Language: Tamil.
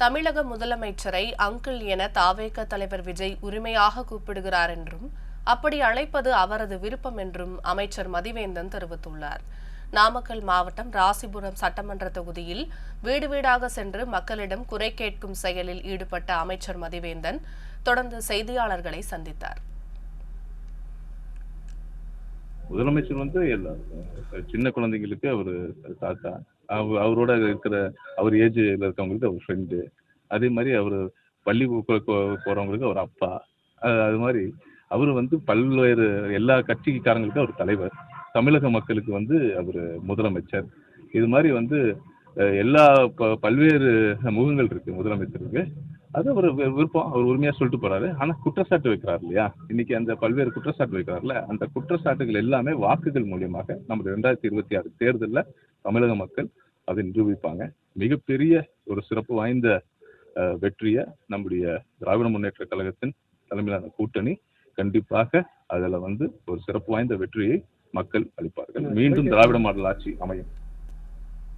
தமிழக முதலமைச்சரை அங்கிள் என தாவேக தலைவர் விஜய் உரிமையாக கூப்பிடுகிறார் என்றும் அப்படி அழைப்பது அவரது விருப்பம் என்றும் அமைச்சர் மதிவேந்தன் தெரிவித்துள்ளார். நாமக்கல் மாவட்டம் ராசிபுரம் சட்டமன்ற தொகுதியில் வீடு வீடாக சென்று மக்களிடம் குறை கேட்கும் செயலில் ஈடுபட்ட அமைச்சர் மதிவேந்தன் தொடர்ந்து செய்தியாளர்களை சந்தித்தார். முதலமைச்சர் வந்து சின்ன குழந்தைங்களுக்கு அவர் தாத்தா அவ- அவரோட இருக்கிற அவர் ஏஜ்ல இருக்கவங்களுக்கு அவர் ஃப்ரெண்டு அதே மாதிரி அவர் பள்ளி போ- போறவங்களுக்கு அவர் அப்பா. அது மாதிரி அவர் வந்து பல்வேறு எல்லா கட்சிக்காரங்களுக்கும் அவர் தலைவர். தமிழக மக்களுக்கு வந்து அவர் முதலமைச்சர். இது மாதிரி வந்து எல்லா ப- பல்வேறு முகங்கள் இருக்கு முதலமைச்சருக்கு. அது அவர் விருப்பம். அவர் உரிமையா சொல்லிட்டு போறாரு. ஆனா குற்றச்சாட்டு வைக்கிறார் இல்லையா? இன்னைக்கு அந்த பல்வேறு குற்றச்சாட்டு வைக்கிறார்ல அந்த குற்றச்சாட்டுகள் எல்லாமே வாக்குகள் மூலியமாக நம்ம ரெண்டாயிரத்தி இருபத்தி ஆறு தேர்தலில் தமிழக மக்கள் அதை நிரூபிப்பாங்க. மிகப்பெரிய ஒரு சிறப்பு வாய்ந்த வெற்றியை நம்முடைய திராவிட முன்னேற்ற கழகத்தின் தலைமையிலான கூட்டணி கண்டிப்பாக அதுல வந்து ஒரு சிறப்பு வாய்ந்த வெற்றியை மக்கள் அளிப்பார்கள். மீண்டும் திராவிட மாடல் ஆட்சி அமையும்.